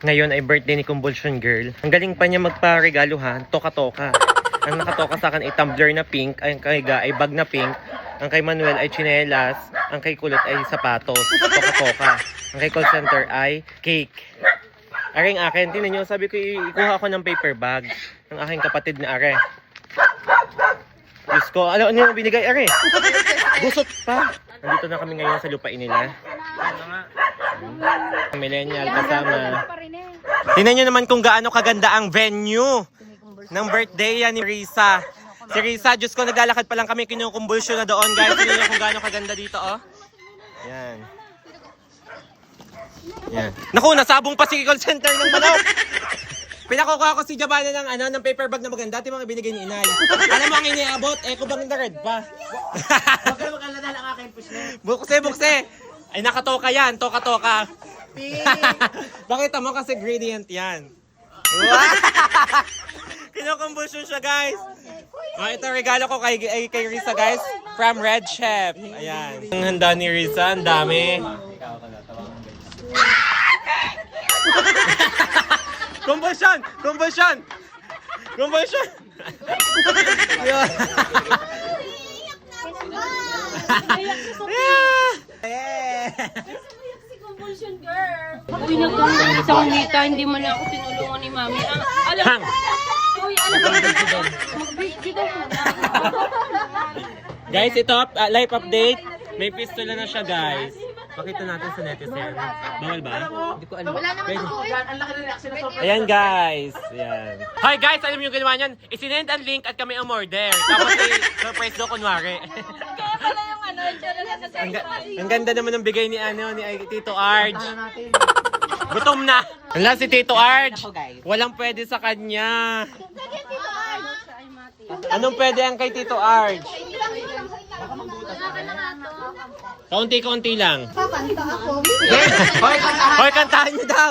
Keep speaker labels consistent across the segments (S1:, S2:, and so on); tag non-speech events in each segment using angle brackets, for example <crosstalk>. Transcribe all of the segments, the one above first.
S1: Ngayon ay birthday ni Convulsion Girl. Ang galing pa niya magpa-regalo ha, toka-toka. Ang nakatoka sa akin ay tumbler na pink, ang kay Ga ay bag na pink, ang kay Manuel ay chinelas, ang kay Kulot ay sapatos, toka-toka. Ang kay call center ay cake. Aring akin, tinan nyo, sabi ko ikuha ako ng paper bag ng aking kapatid na are. Diyos ko, ano, ano yung binigay are? Gusot pa. Nandito na kami ngayon sa lupain nila. Millennial kasama. Tingnan nyo naman kung gaano kaganda ang venue ng birthday yan ni Risa. Si Risa, Diyos ko, naglalakad pa lang kami, kinukumbulsyon na doon, guys. Tingnan nyo kung gaano kaganda dito, oh. Yan. Yan. Naku, nasabong pa si call center ng manok. Pinakukuha ko si Jabana ng ano ng paper bag na maganda, ti mga binigay ni Inay. Alam mo ang iniabot, eco bang na red pa.
S2: Huwag ka mag-alala ng aking pushnet.
S1: bukse, bukse. Ay nakatoka yan, toka-toka. Pakita <laughs> mo kasi gradient yan. Wow! <laughs> Kinukumbusyon siya, guys. Oh, ito regalo ko kay, kay, kay Risa, guys. From Red Chef. Ayan. Ang handa ni Risa, ang dami. Convulsion! Convulsion! Convulsion! Yeah!
S3: Convulsion girl. Uy, nagkakaroon sa kanita, hindi man ako tinulungan ni mami. Ah, alam
S1: Hang!
S3: Uy, alam mo, mag-birthday daw muna.
S1: Guys, ito, uh, live update. May pistola na siya, guys. Pakita natin sa netizen. Bawal ba? Hindi ko alam. Wala naman ako
S2: ang laki na reaction na sobrang
S1: Ayan, guys. Ayan. Hi, guys. Alam niyo yung ginawa niyan? Isinend ang link at kami umorder. Tapos ay surprise daw, kunwari.
S3: Kaya pala yung
S1: ang, ga- ang ganda naman ng bigay ni ano ni ay, Tito Arj. Gutom na. Wala si Tito Arj. Walang pwede sa kanya. Anong pwede ang kay Tito Arj? Kaunti-kaunti lang. <laughs>
S2: Hoy, kantahan
S1: niyo daw.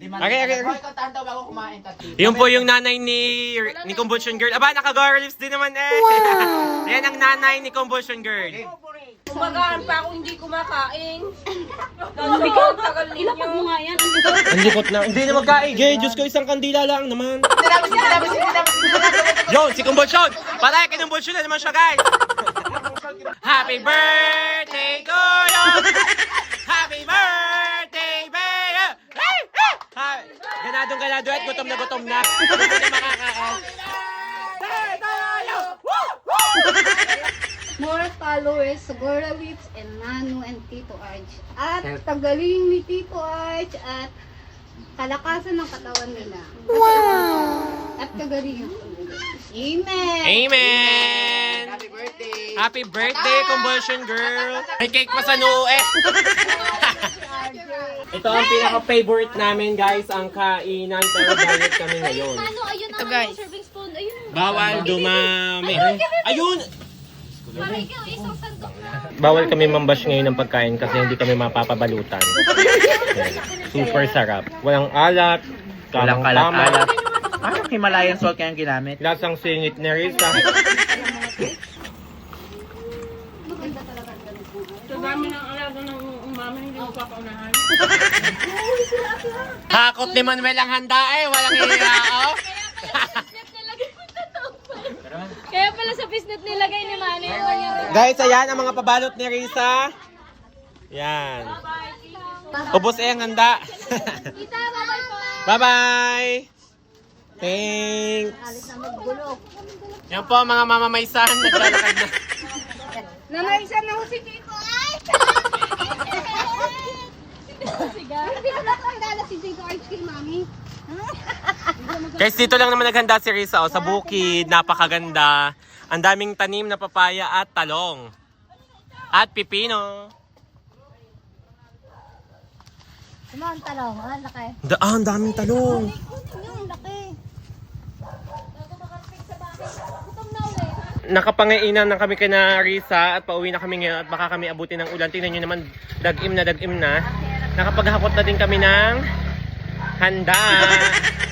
S1: Okay, okay, okay.
S2: Hoy, kantahan daw bago kumain ka.
S1: Yung po yung nanay ni ni Convulsion Girl. Aba, naka-girl lips din naman eh. <laughs> Yan ang nanay ni Convulsion Girl.
S3: Kumagaan pa ako hindi kumakain. <laughs> Ko, tagal ninyo. Ilapag mo nga yan.
S1: Ang likot na. Hindi na magkaigay. Diyos ko, isang kandila lang naman. Yon, si Convulsion. Para kinumbulsyon na naman siya, guys. Happy birthday to you. Happy birthday, ganadong ganado at gutom na gutom na. Gutom na! Woo!
S4: More followers sa Gora Lips and Nano and Tito Arch. At tagaling ni Tito Arch at kalakasan ng katawan nila. Wow! At kagaling ng Amen!
S1: Amen.
S2: Happy birthday!
S1: Convulsion Girl! May cake pa sa noo eh! <laughs> Ito ang pinaka-favorite namin guys, ang kainan pero diet kami ngayon.
S3: Ano, ayun Ito guys. serving spoon. Ayun.
S1: Bawal dumami. Ayun!
S3: Parang ikaw, isang sandok na.
S1: Bawal kami mambash ngayon ng pagkain kasi hindi kami mapapabalutan. Super sarap. Walang alat.
S2: Walang
S1: tamang-tama.
S2: kalat-alat. Parang Himalayan salt kayang ginamit.
S1: Lasang singit ni Risa.
S3: Sa dami ng alaga ng umami, hindi mo papaunahan.
S1: Hakot <laughs> ni Manuel ang handa eh. Walang hiya oh.
S3: Kaya pala sa bisnet nilagay ni Manny.
S1: Guys, ayan ang mga pabalot ni Risa. Yan. Ubos eh ang handa.
S3: Bye-bye!
S1: Thanks! Yan po mga mamamaysan, naglalakad na.
S4: Na ho si Tito Hindi ko nakakilala si Tito Arch kay Mami.
S1: Guys, dito lang naman naghanda si Risa oh, sa bukid. Napakaganda. Ang daming tanim na papaya at talong. At pipino.
S4: Ano ang talong? Ang laki.
S1: Da ah, ang daming talong.
S4: Yung laki.
S1: Nakapangainan na kami kina Risa at pauwi na kami ngayon at baka kami abutin ng ulan. Tingnan nyo naman, dagim na dagim na. Nakapaghakot na din kami ng handa. <laughs>